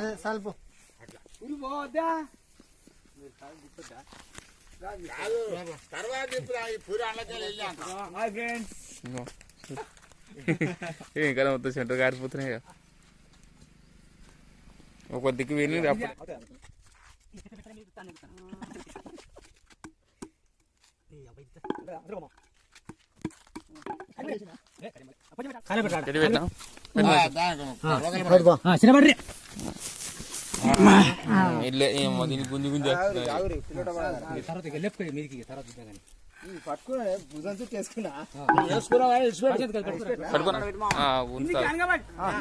అదే సల్పు ఇంకో. మొత్తం సెంటర్ కారిపోతున్నాయి. ఒక దిక్కు వెళ్ళి? చిన్నబడ్రి గుంజి గుంజి పట్టుకున్నా భుజం చుట్టూ వేసుకున్నా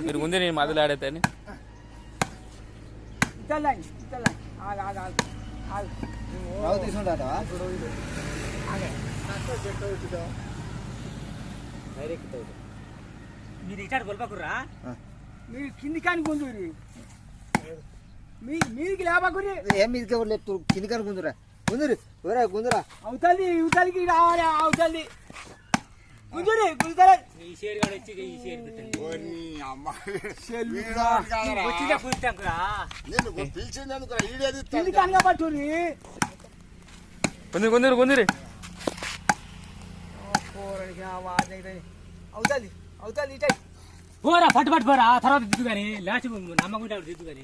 మీరు ముందే నేను మధ్యలో ఆడేతాని మీరు ఇచ్చాడు గొల్పకుర్రా మీరు కింది కాని గుంజూరి మీదికి లేపకురి ఏం మీదకి ఎవరు లేపు కింది కానీ గుంజురా గుంజురు ఎవరా గుంజురా అవుతుంది ఇవతలికి రావాలి అవుతుంది గుంజూరి గుంజుతారా ఈ షేర్ కాడ వచ్చి ఈ షేర్ ఓర్ని అమ్మ. వచ్చిందే కూర్చాకురా? నేను పిలిచింది ఈడేది కింది కానిగా పట్టుని కొందరు కొందరు కొందరు అవుతుంది అవుతుంది ఇటే. పోరా పట్టు పట్టు పోరా తర్వాత దిద్దు కానీ లాస్ట్ నమ్మకుంటే దిద్దు కానీ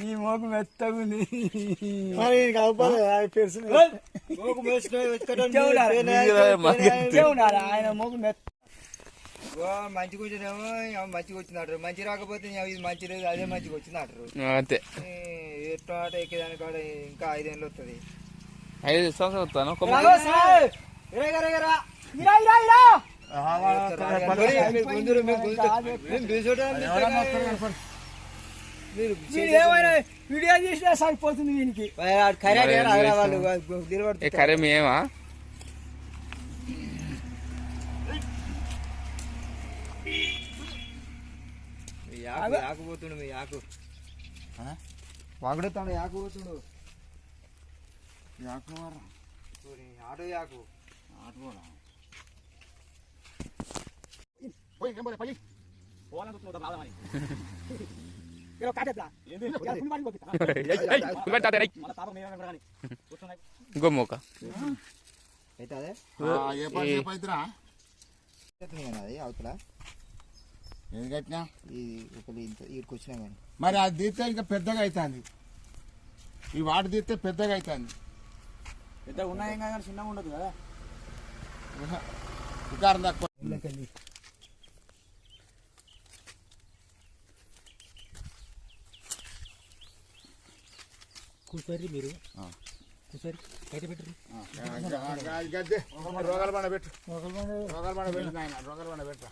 నీ మోకు మోకు ఉండాలి ఆయన మోకు మెత్త మంచిగా వచ్చినేమో మంచిగా వచ్చిందట మంచి రాకపోతే ఇది మంచి లేదు అదే మంచిగా వచ్చిందట అంతే. ఎట్లా ఆట ఎక్కేదాని కాడ ఇంకా ఐదేళ్ళు వస్తుంది ఐదు వస్తాను సార్. ఏమైనా వీడియో చేసినా సరిపోతుంది దీనికి ఏ కరే మేమా యాకు పోతుండు మీ యాకు వాగుడుతాడు యాకు పోతుండు ఓరి, ఆటో యాకు. ఇరా, పులి వాడిని పంపిస్తా. ఇంకో మోక ఇంత ఈడికి వచ్చినా కానీ. మరి అది తీస్తే ఇంకా పెద్దగా అవుతుంది. ఈ వాటి తీస్తే పెద్దగా అవుతుంది. పెద్ద ఉన్నాయి కానీ చిన్నగా ఉండదు కదా. వికారం తక్కువ. కూర్చోరి మీరు. ఆ. కూర్చోరి బయట పెట్టరు గద్దే రోగాల బండ పెట్టు. రోగాల బండ పెట్టు. నాయన. రోగాల బండ పెట్టు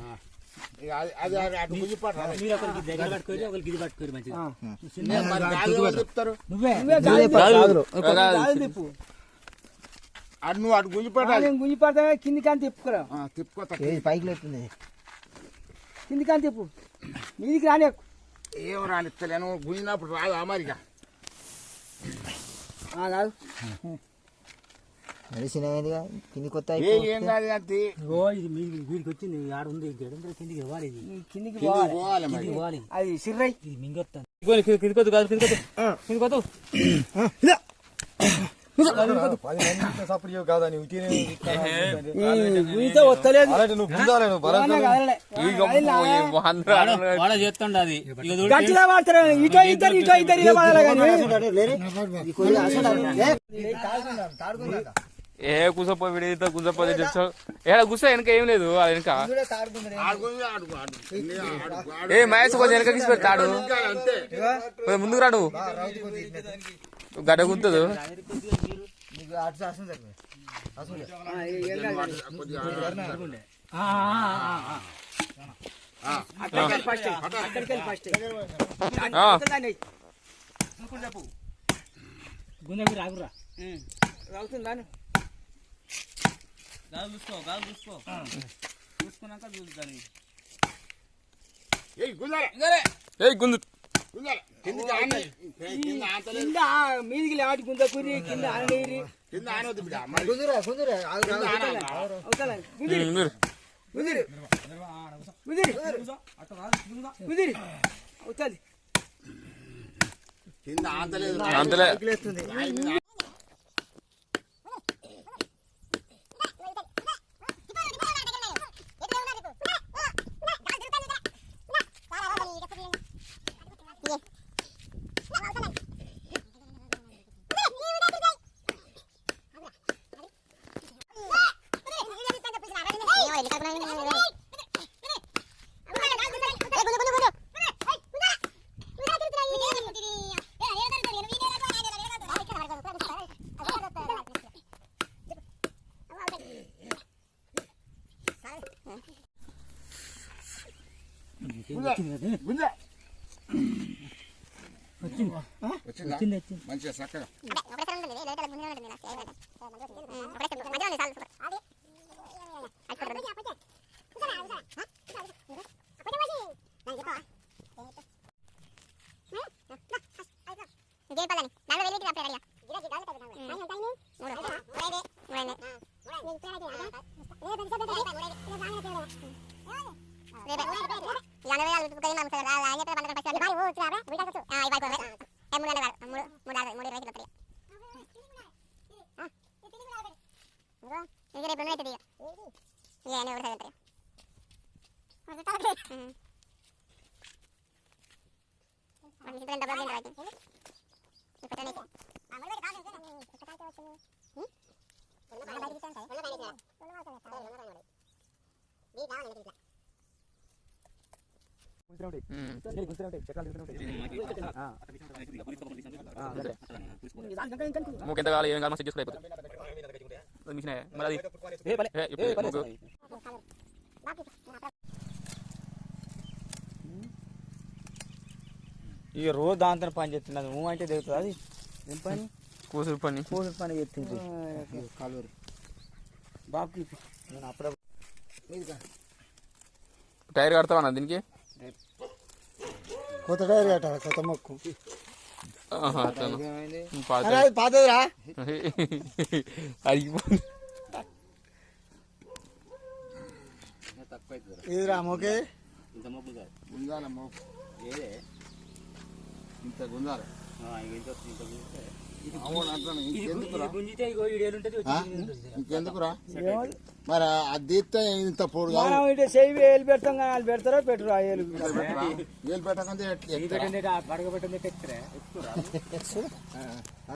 ఆ. ఇక అది అది అది అటు గుంజిపట్టు రా. మీరు ఒకరికి దగ్గర పట్టుకోరి ఒకరికి ఇది పట్టుకోరి మంచిగా. మరి గాలి ఎవరు తిప్పుతారు? నువ్వే. అటు నువ్వు అటు గుంజిపట్టాలి గుంజి పడతా కింది కాని తిప్పుకురా. తిప్పుకో ఏది పైకి లేపుతుంది. కింది కాని తిప్పు. మీదికి రాని ఏం రానిస్తలేను గుంజినప్పుడు రాదు అమరిగా కాదు మెడిసిన్ అయిందిగా కింది కొత్త ఏ ఏం కాదు అంతే ఓ ఇది మీ వీడికి వచ్చింది. ఆడ ఉంది. ఇక్కడ కిందికి పోవాలి ఇది. కిందికి కిందికి పోవాలి. కిందికి పోవాలి. అది సిర్రై. ఇది మింగొత్తాను. కిందికొద్దు కాదు కిందికొద్దు కిందికొద్దు మీతో వస్తలేదు ఇక ఈ అందరూ ఆడలు- వాడ చేస్తుండ అది గట్టిగా వాడతారు ఇటో ఇద్దరు ఇటో ఇద్దరు ఇలా వాడాలి కానీ ఏ కూసపో విడితో కూసపో చెప్తావు ఏడ కూసో వెనక ఏం లేదు అది వెనక ఏ మహేష్ కొంచెం వెనక తీసి పెడతాడు ఇంకా అంతే కొంచెం ముందుకు రాడు గడ్డ గుంతదు అటు శాసనం జరిగింది. అక్కడికి ఫస్ట్. అక్కడికి ఫస్ట్. గుండెకి రాగురా ఉమ్. అవుతుందాను గాలి చూసుకో గాలి చూసుకో. చూసుకున్నాక చూద్దాన్ని ఏయ్ గుంజాల ఏ గుంజు గుంజాల కిందికి ఆనే కింద మీదికి లేవాటి గుంత కురి కింద ఆననీరి కింద ఆనవద్దు బిడ్డ కింద మంచిగా చక్కగా ఆగు. ఆనాలి. అవుతాలా కుదిరి ఉమ్, మీరు. కుదిరి కుదిరి కుదిరి అవుతుంది కింద ఆంతలేదు అంతలే పైకిలేస్తుంది. రాయి మీద గుంజా వచ్చిందా మంచిగా చక్కగా మూకు ఎంత కావాలి ఏం కావాలి మిషన్ మరి అది. ఇక రోజు దాంతో పని చేస్తున్నది నువ్వు అంటే దిగుతుంది అది ఏం పని? కూసురు పని. కూలి పని చేస్తుంది బాబు నేను అప్పుడే టైర్ కడతావా దీనికి? కొత్త డైరీ అట కొత్త మొక్కు. పాతదిరా? అడిగిపోయింది ఇదిరా మొకే గుంజాల మోపు ఇంత గుంజాల? అవును అంటున్నాను ఇంకెందుకురా? గుంజితే ఇగో ఈడేలుంటది ఆ? ఇంకెందుకురా? మరి అది ఇంత పొడు కాదు. మనం ఇటు చెయ్యి వేలు పెడతాం కానీ వాళ్ళు పెడతారో పెట్టరు ఆ ఏలు పెట్టురా.